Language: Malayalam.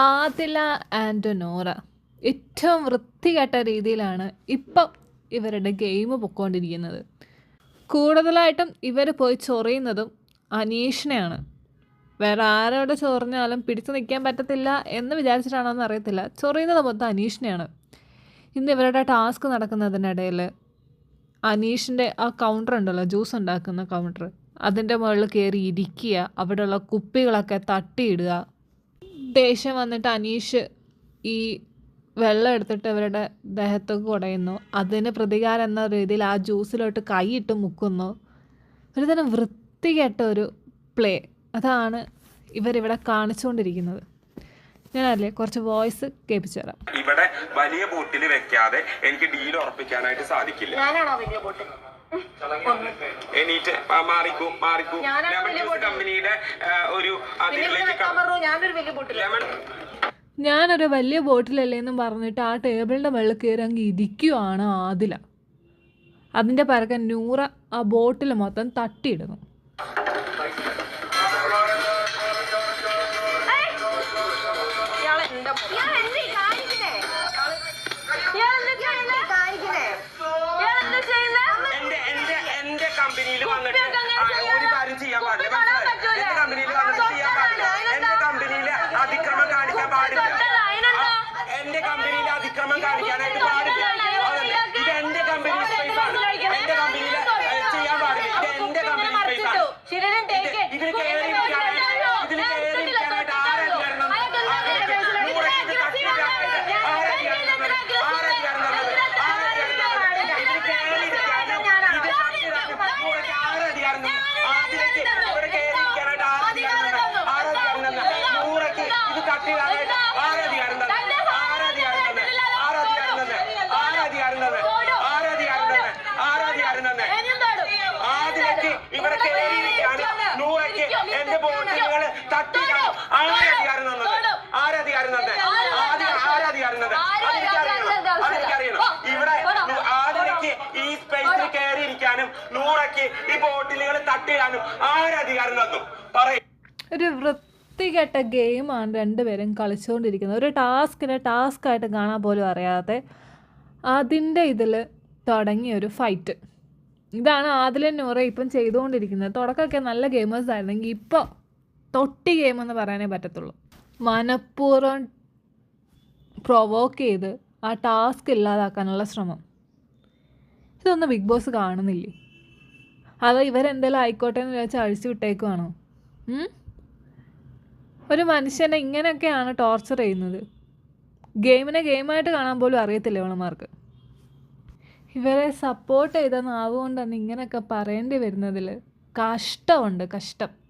ആദില ആൻഡ് നോറ ഏറ്റവും വൃത്തികെട്ട രീതിയിലാണ് ഇപ്പം ഇവരുടെ ഗെയിം പൊക്കോണ്ടിരിക്കുന്നത്. കൂടുതലായിട്ടും ഇവർ പോയി ചൊറിയുന്നതും അനീഷിനെയാണ്. വേറെ ആരോട് ചൊറിഞ്ഞാലും പിടിച്ചു നിൽക്കാൻ പറ്റത്തില്ല എന്ന് വിചാരിച്ചിട്ടാണോ എന്ന് അറിയത്തില്ല. ചൊറിയുന്നത് മൊത്തം അനീഷിനെയാണ്. ഇന്ന് ഇവരുടെ ടാസ്ക് നടക്കുന്നതിനിടയിൽ അനീഷിന്റെ ആ കൗണ്ടർ ഉണ്ടല്ലോ ജ്യൂസ് ഉണ്ടാക്കുന്ന കൗണ്ടർ അതിന്റെ മുകളിൽ കയറി ഇരിക്കുക അവിടെയുള്ള കുപ്പികളൊക്കെ തട്ടിയിടുക ദേഷ്യം വന്നിട്ട് അനീഷ് ഈ വെള്ളം എടുത്തിട്ട് അവരുടെ ദേഹത്തേക്ക് കുടയുന്നു. അതിന് പ്രതികാരം എന്ന രീതിയിൽ ആ ജ്യൂസിലോട്ട് കൈയിട്ട് മുക്കുന്നു. ഒരു തരം വൃത്തികെട്ട ഒരു പ്ലേ. അതാണ് ഇവരിവിടെ കാണിച്ചുകൊണ്ടിരിക്കുന്നത്. ഞാനല്ലേ കുറച്ച് വോയിസ് കേൾപ്പിച്ചു തരാം. ഇവിടെ വലിയ ബോട്ടിൽ വെക്കാതെ എനിക്ക് ഡീൽ ഉറപ്പിക്കാനായിട്ട് സാധിക്കില്ല. ഞാനാണോ വലിയ ബോട്ട് എണീറ്റ് മാറിക്കൂ മാറിക്കൂ. ലെമൺ വലിയ ജ്യൂസ് കമ്പനിയുടെ ഒരു അതിലേക്ക് ഞാനൊരു വലിയ ബോട്ടിലല്ലേന്നും ലെമൺ ഞാനൊരു വലിയ ബോട്ടിലല്ലേ എന്നും പറഞ്ഞിട്ട് ആ ടേബിളിന്റെ മുകളിൽ കയറി അങ്ങ് ഇരിക്കുവാണ് ആദില. അതിന്റെ പരക്കൻ നൂറ ആ ബോട്ടിൽ മൊത്തം തട്ടിയിടുന്നു. കമ്പനിയിൽ വന്നിട്ട് തന്നു? ആദിലയ്ക്ക് ഇവിടെ കയറി ഇരിക്കാനായിട്ട് ആരധികാരം തന്നു? ആരധികാരം നൂറയ്ക്ക് ഇത് ആരധികാരം തന്നു? ആരധികാരം തന്നു? ആരധികാരം തന്നു? ആരധികാരം തന്നു? ആരധികാരം തന്നു? ആരധികാരം തന്നു? ആദിലയ്ക്ക് ഇവിടെ കയറിയിരിക്കാനും നൂറയ്ക്ക് എന്റെ ബോട്ടുകൾ തട്ടിക്കാനും ആരധികാരം തന്നത് ആരധികാരം തന്നത് ആദ്യം ആരധികാരം തന്നത് അതെനിക്കറിയണം അതെനിക്കറിയണം ഇവിടെ നു- ആദിലയ്ക്ക് ഈ സ്പേസിൽ കയറിയിരിക്കാനും നൂറയ്ക്ക് ഈ ബോട്ടിലുകൾ തട്ടിയിടാനും ആരധികാരം തന്നു? പറയും. ഒരു വൃത്തികെട്ട ഗെയിമാണ് രണ്ടുപേരും കളിച്ചുകൊണ്ടിരിക്കുന്നത് ഒരു ടാസ്കിനെ ടാസ്ക്കായിട്ട് കാണാൻ പോലും അറിയാതെ അതിന്റെ ഇതിൽ തുടങ്ങിയ ഒരു ഫൈറ്റ് ഇതാണ് ആദിലെ നൂറ ഇപ്പം ചെയ്തുകൊണ്ടിരിക്കുന്നത്. തുടക്കമൊക്കെ നല്ല ഗെയിമേഴ്സ് ആയിരുന്നെങ്കിൽ ഇപ്പോൾ തൊട്ടി ഗെയിം എന്ന് പറയാനേ പറ്റത്തുള്ളൂ. മനഃപൂർവം പ്രൊവോക്ക് ചെയ്ത് ആ ടാസ്ക് ഇല്ലാതാക്കാനുള്ള ശ്രമം. ഇതൊന്നും ബിഗ് ബോസ് കാണുന്നില്ലേ? അതോ ഇവരെന്തെങ്കിലും ആയിക്കോട്ടെ എന്ന് വിചാരിച്ച് അഴിച്ചു വിട്ടേക്കുവാണോ? ഒരു മനുഷ്യനെ ഇങ്ങനെയൊക്കെയാണ് ടോർച്ചർ ചെയ്യുന്നത്. ഗെയിമിനെ ഗെയിമായിട്ട് കാണാൻ പോലും അറിയത്തില്ല ഇവളമാർക്ക്. ഇവരെ സപ്പോർട്ട് ചെയ്ത നാവുകൊണ്ട് തന്നെ ഇങ്ങനെയൊക്കെ പറയേണ്ടി വരുന്നതിൽ കഷ്ടമുണ്ട് കഷ്ടം.